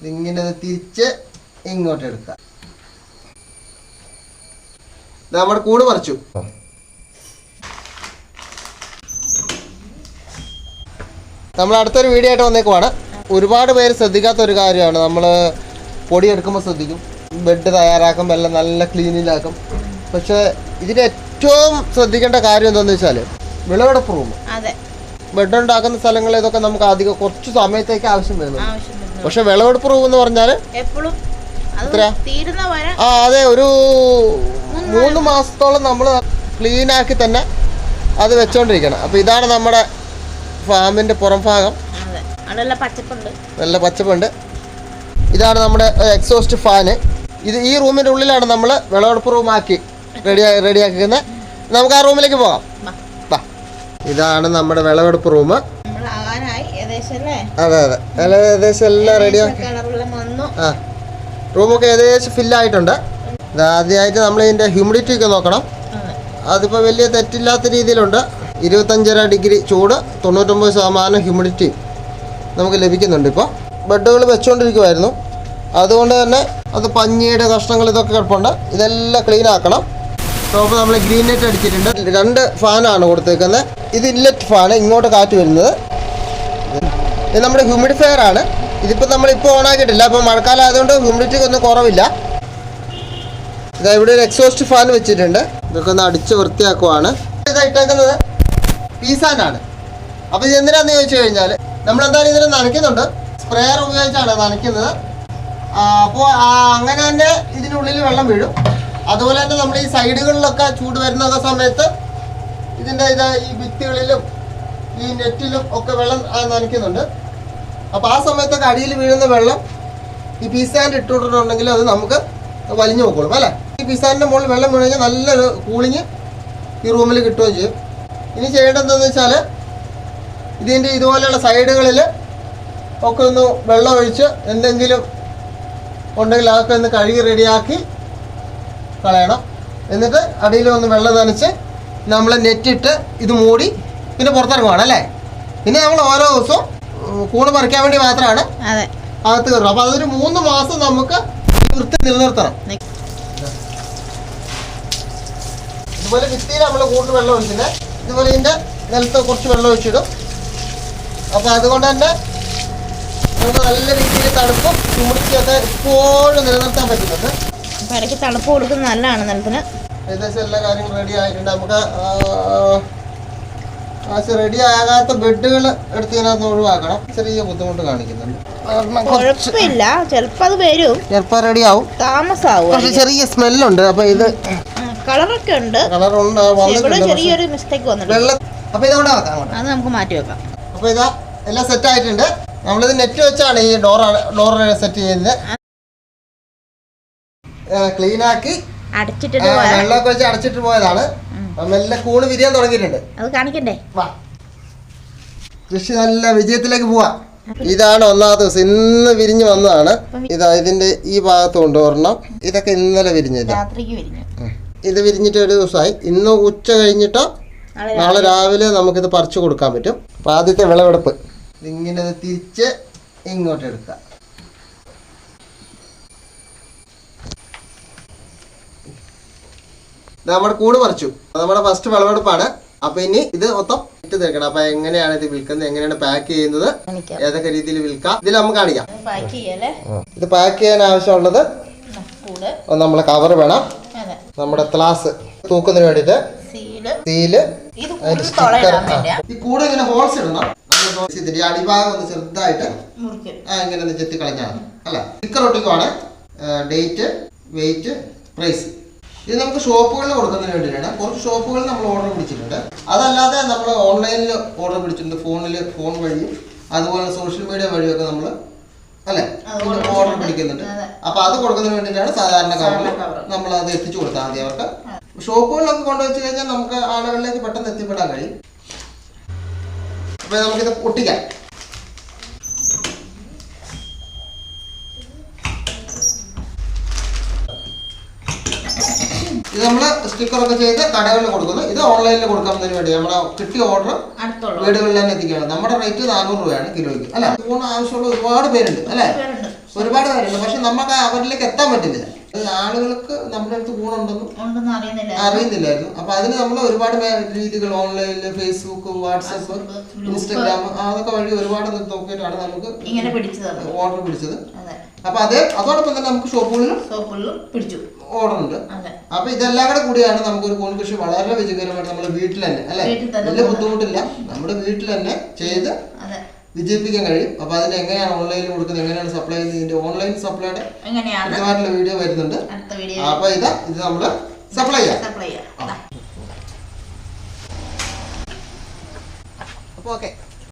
ഇതിങ്ങനെ തിരിച്ച് ഇങ്ങോട്ട് എടുക്കാം ദാ നമ്മുടെ കൂട് മറിച്ചു നമ്മൾ അടുത്തൊരു വീഡിയോ ആയിട്ട് വന്നേക്കുവാണ്. ഒരുപാട് പേര് ശ്രദ്ധിക്കാത്ത ഒരു കാര്യമാണ്. നമ്മൾ പൊടി എടുക്കുമ്പോൾ ശ്രദ്ധിക്കും. ബെഡ് തയ്യാറാക്കും എല്ലാം നല്ല ക്ലീനിലാക്കും പക്ഷേ ഇതിന് ഏറ്റവും ശ്രദ്ധിക്കേണ്ട കാര്യം എന്താണെന്ന് വെച്ചാൽ വിളവെടുപ്പ് റൂം ബെഡ് ഉണ്ടാക്കുന്ന സ്ഥലങ്ങൾ ഇതൊക്കെ നമുക്ക് അധികം കുറച്ച് സമയത്തേക്ക് ആവശ്യം വരുന്നു പക്ഷെ വിളവെടുപ്പ് റൂം എന്ന് പറഞ്ഞാൽ എപ്പോഴും ആ അതെ ഒരു മൂന്ന് മാസത്തോളം നമ്മൾ ക്ലീൻ ആക്കി തന്നെ അത് വെച്ചോണ്ടിരിക്കണം. അപ്പൊ ഇതാണ് നമ്മുടെ ഫാമിന്റെ പുറം ഭാഗം. നല്ല പച്ചപ്പുണ്ട്. ഇതാണ് നമ്മുടെ എക്സോസ്റ്റ് ഫാന് ഇത് ഈ റൂമിന്റെ ഉള്ളിലാണ് നമ്മൾ വിളവെടുപ്പ് റൂമാക്കി റെഡി റെഡിയാക്കുന്നത് നമുക്ക് ആ റൂമിലേക്ക് പോകാം. ഇതാണ് നമ്മുടെ വിളവെടുപ്പ് റൂം. നമ്മൾ ആകാനായി ഏകദേശം അതെ അതെ. ഏകദേശം എല്ലാം റെഡിയാക്കി വന്നു. ആ. റൂമൊക്കെ ഏകദേശം ഫില്ലായിട്ടുണ്ട് ഇത് ആദ്യമായിട്ട് നമ്മൾ ഇതിന്റെ ഹ്യൂമിഡിറ്റി ഒക്കെ നോക്കണം. അതിപ്പോ അതിപ്പോൾ വലിയ തെറ്റില്ലാത്ത രീതിയിലുണ്ട്. ഇരുപത്തഞ്ചര ഡിഗ്രി ചൂട് തൊണ്ണൂറ്റൊമ്പത് ശതമാനം ഹ്യൂമിഡിറ്റി നമുക്ക് ലഭിക്കുന്നുണ്ട് ഇപ്പോൾ ബെഡുകൾ വെച്ചുകൊണ്ടിരിക്കുമായിരുന്നു അതുകൊണ്ട് തന്നെ അത് പഞ്ഞിയുടെ കഷ്ണങ്ങൾ ഇതൊക്കെ കിടപ്പുണ്ട്. ഇതെല്ലാം ക്ലീൻ ആക്കണം. ടോപ്പ് നമ്മൾ ഗ്രീൻ നെറ്റ് അടിച്ചിട്ടുണ്ട്. രണ്ട് ഫാനാണ് കൊടുത്തേക്കുന്നത്. ഇത് ഇല്ലറ്റ് ഫാൻ ഇങ്ങോട്ട് കാറ്റ് വരുന്നത്. ഇത് നമ്മുടെ ഹ്യൂമിഡിഫയർ ആണ്. ഇതിപ്പോൾ നമ്മളിപ്പോൾ ഓൺ ആക്കിയിട്ടില്ല. അപ്പോൾ മഴക്കാലം ആയതുകൊണ്ട് ഹ്യൂമിഡിറ്റി ഒന്നും കുറവില്ല. ഇതാ ഇവിടെ ഒരു എക്സോസ്റ്റ് ഫാൻ വെച്ചിട്ടുണ്ട്. ഇതൊക്കെ ഒന്ന് അടിച്ച് വൃത്തിയാക്കുവാണ്. ഇതാ ഇട്ടേക്കുന്നത് പീസാനാണ്. അപ്പോൾ ഇത് എന്തിനാന്ന് ചോദിച്ചു കഴിഞ്ഞാൽ നമ്മൾ എന്തായാലും ഇതിനെ നനയ്ക്കുന്നുണ്ട്. സ്പ്രേയർ ഉപയോഗിച്ചാണ് നനയ്ക്കുന്നത്. അപ്പോൾ അങ്ങനെ തന്നെ ഇതിനുള്ളിൽ വെള്ളം വീഴും. അതുപോലെ തന്നെ നമ്മൾ ഈ സൈഡുകളിലൊക്കെ ചൂട് വരുന്ന സമയത്ത് ഇതിന്റെ ഇത് ഈ ഭിത്തികളിലും ഈ നെറ്റിലും ഒക്കെ വെള്ളം നനയ്ക്കുന്നുണ്ട്. അപ്പോൾ ആ സമയത്തൊക്കെ അടിയിൽ വീഴുന്ന വെള്ളം ഈ പിസാൻഡ് ഇട്ടുകൊണ്ടിട്ടുണ്ടെങ്കിൽ അത് നമുക്ക് വലിഞ്ഞു നോക്കോളും അല്ലേ? ഈ പിസാന്റെ മുകളിൽ വെള്ളം വീണ് നല്ലൊരു കൂളിങ് ഈ റൂമിൽ കിട്ടുകയും ചെയ്യും. ഇനി ചെയ്യേണ്ടതെന്ന് വെച്ചാൽ ഇതിന്റെ ഇതുപോലെയുള്ള സൈഡുകളിൽ ഒക്കെ ഒന്ന് വെള്ളം ഒഴിച്ച് എന്തെങ്കിലും ഉണ്ടെങ്കിൽ അതൊക്കെ ഒന്ന് കഴുകി റെഡിയാക്കി കളയണം. എന്നിട്ട് അടിയിൽ ഒന്ന് വെള്ളം നനച്ച് നമ്മൾ നെറ്റിട്ട് ഇത് മൂടി പിന്നെ പുറത്തിറങ്ങുവാണ് അല്ലേ? പിന്നെ നമ്മൾ ഓരോ ദിവസവും കൂണ് പറിക്കാൻ വേണ്ടി മാത്രമാണ് അകത്ത് കയറും അപ്പോൾ അതൊരു മൂന്ന് മാസം നമുക്ക് വൃത്തി നിലനിർത്തണം. ഇതുപോലെ ഭിത്തിയിൽ നമ്മൾ കൂടുതൽ വെള്ളം ഒഴിക്കുന്നത് ഇതുപോലെ ഇതിന്റെ നിലത്ത് കുറച്ച് വെള്ളം ഒഴിച്ചിടും. അപ്പോൾ അതുകൊണ്ട് തന്നെ നമുക്ക് നല്ല രീതിയിൽ തണുപ്പും ചൂടിച്ചൊക്കെ എപ്പോഴും നിലനിർത്താൻ പറ്റുന്നുണ്ട്. അപ്പൊ ഇടയ്ക്ക് തണുപ്പ് കൊടുക്കുന്നത് നല്ലതാണ് നിലത്തിന്. ഏകദേശം എല്ലാ കാര്യങ്ങളും റെഡി ആയിട്ടുണ്ട്. നമുക്ക് റെഡി ആകാത്ത ബെഡുകൾ എടുത്ത് ഇതിനകത്ത് ഒഴിവാക്കണം. ചെറിയ ബുദ്ധിമുട്ട് കാണിക്കുന്നുണ്ട്. കുഴപ്പമില്ല. ചിലപ്പോ അത് വരും. ചിലപ്പോൾ റെഡി ആവും. താമസാവും പക്ഷെ ചെറിയ സ്മെല്ലുണ്ട് അപ്പോൾ ഇത് കളറൊക്കെ ഉണ്ട്. ഇവിടെ ചെറിയൊരു മിസ്റ്റേക്ക് വന്നിട്ടുണ്ട്. അപ്പൊ അപ്പോൾ ഇതോടെ അത് നമുക്ക് മാറ്റി വെക്കാം. അപ്പോൾ ഇതാ എല്ലാം സെറ്റ് ആയിട്ടുണ്ട്. നമ്മളിത് നെറ്റ് വെച്ചാണ് ഈ ഡോർ ഡോർ സെറ്റ് ചെയ്യുന്നത്. ക്ലീൻ ആക്കി അടച്ചിട്ടിട്ട് വെള്ളമൊക്കെ വെച്ച് അടച്ചിട്ട് പോയതാണ്. നല്ല കൂണ് വിരിയാൻ തുടങ്ങിയിട്ടുണ്ട്. അത് കാണിക്കണ്ടേ? വാ. കൃഷി നല്ല വിജയത്തിലേക്ക് പോവാ. ഇതാണ് ഒന്നാമത്തെ ദിവസം. ഇന്ന് വിരിഞ്ഞ് വന്നതാണ്. ഇതാ ഇതിന്റെ ഈ ഭാഗത്തുണ്ട് ഒരെണ്ണം ഇതൊക്കെ ഇന്നലെ വിരിഞ്ഞത്. രാത്രിക്ക് വിരിഞ്ഞു. ഇത് വിരിഞ്ഞിട്ട് ഒരു ദിവസമായി. ഇന്ന് ഉച്ച കഴിഞ്ഞിട്ടോ നാളെ രാവിലെ. നമുക്കിത് പറിച്ചു കൊടുക്കാൻ പറ്റും. അപ്പോൾ ആദ്യത്തെ വിളവെടുപ്പ്. ഇങ്ങനെ തിരിച്ച് ഇങ്ങോട്ട് എടുക്കാം. നമ്മുടെ കൂട് പറിച്ചു. നമ്മുടെ ഫസ്റ്റ് വിളവെടുപ്പാണ്. അപ്പൊ ഇനി ഇത് മൊത്തം ഇട്ട് തീർക്കണം. അപ്പൊ എങ്ങനെയാണ് ഇത് വിൽക്കുന്നത്? എങ്ങനെയാണ് പാക്ക് ചെയ്യുന്നത്? ഏതൊക്കെ രീതിയിൽ വിൽക്കാം? ഇതിൽ നമുക്ക് കാണിക്കാം. ഇത് പാക്ക് ചെയ്യാൻ ആവശ്യമുള്ളത് നമ്മളെ കവർ വേണം. നമ്മുടെ ഗ്ലാസ് തൂക്കുന്നതിന് വേണ്ടിട്ട് സീൽ. ഈ കൂടെ ഇങ്ങനെ ഹോൾസ് ഇടണം. ഇതിന്റെ അടിഭാഗം ഒന്ന് ചെറുതായിട്ട് ആ ഇങ്ങനെ ചെത്തി കളഞ്ഞാൽ അല്ല? സ്റ്റിക്കർ ഒട്ടിക്കുവാണ് ഡേറ്റ് വെയിറ്റ് പ്രൈസ് ഇത് നമുക്ക് ഷോപ്പുകളിൽ കൊടുക്കുന്നതിന് വേണ്ടിയിട്ടാണ്. കുറച്ച് ഷോപ്പുകളിൽ നമ്മൾ ഓർഡർ പിടിച്ചിട്ടുണ്ട്. അതല്ലാതെ നമ്മൾ ഓൺലൈനിൽ ഓർഡർ പിടിച്ചിട്ടുണ്ട്. ഫോണിൽ ഫോൺ വഴിയും അതുപോലെ സോഷ്യൽ മീഡിയ വഴിയൊക്കെ നമ്മൾ അല്ലെ? ഓർഡർ പിടിക്കുന്നുണ്ട്. അപ്പൊ അത് കൊടുക്കുന്നതിന് വേണ്ടിയിട്ടാണ് സാധാരണ കവറിൽ നമ്മൾ അത് എത്തിച്ചു കൊടുത്താൽ മതി അവർക്ക്. ഷോപ്പുകളിലൊക്കെ കൊണ്ടുവച്ച് കഴിഞ്ഞാൽ നമുക്ക് ആളുകളിലേക്ക് പെട്ടെന്ന് എത്തിപ്പെടാൻ കഴിയും. അപ്പൊ നമുക്കിത് ഒട്ടിക്കാം ഇത് നമ്മൾ സ്റ്റിക്കറൊക്കെ ചെയ്ത് കടകളിൽ കൊടുക്കുന്നു. ഇത് ഓൺലൈനിൽ കൊടുക്കുന്നതിന് വേണ്ടി നമ്മുടെ കിട്ടിയ ഓർഡർ വീടുകളിൽ തന്നെ എത്തിക്കുകയാണ്. നമ്മുടെ റേറ്റ് നാനൂറ് രൂപയാണ് കിലോയ്ക്ക്. അല്ലെ? ഫോൺ ആവശ്യമുള്ള ഒരുപാട് പേരുണ്ട്. അല്ലേ? ഒരുപാട് പേരുണ്ട്. പക്ഷെ നമുക്ക് അവരിലേക്ക് എത്താൻ പറ്റുന്നില്ല. ആളുകൾക്ക് നമ്മുടെ അടുത്ത് ഗുണമുണ്ടെന്നും അറിയുന്നില്ലായിരുന്നു. അപ്പൊ അതിന് നമ്മൾ ഒരുപാട് രീതികൾ ഓൺലൈനിൽ ഫേസ്ബുക്ക് വാട്സപ്പ് ഇൻസ്റ്റാഗ്രാം അതൊക്കെ വഴി ഒരുപാട് നോക്കിയിട്ടാണ് നമുക്ക് ഇങ്ങനെ ഓർഡർ പിടിച്ചത്. അപ്പൊ അതെ അതോടൊപ്പം തന്നെ നമുക്ക് ഷോപ്പുകളിലും സോപ്പുള്ളും പിടിച്ചു. ഓർഡർ ഉണ്ട്. അപ്പൊ ഇതെല്ലാം കൂടെ കൂടിയാണ് നമുക്ക് ഒരു കോൺ കൃഷി വളരെ വിജയകരമായിട്ട് നമ്മുടെ വീട്ടിൽ തന്നെ അല്ലെ? വലിയ ബുദ്ധിമുട്ടില്ല. നമ്മുടെ വീട്ടിൽ തന്നെ ചെയ്ത് വിജയിപ്പിക്കാൻ കഴിയും. അപ്പൊ അതിന് എങ്ങനെയാണ് ഓൺലൈനിൽ കൊടുക്കുന്നത്? എങ്ങനെയാണ് സപ്ലൈ ചെയ്യുന്നത്? ഇതിന്റെ ഓൺലൈൻ സപ്ലൈയുടെ കൃത്യമായിട്ടുള്ള വീഡിയോ വരുന്നുണ്ട്. അടുത്ത വീഡിയോ അപ്പൊ ഇത് ഇത് നമ്മൾ സപ്ലൈ ചെയ്യാം. അപ്പോൾ ചെയ്യാം. അപ്പൊ ഓക്കെ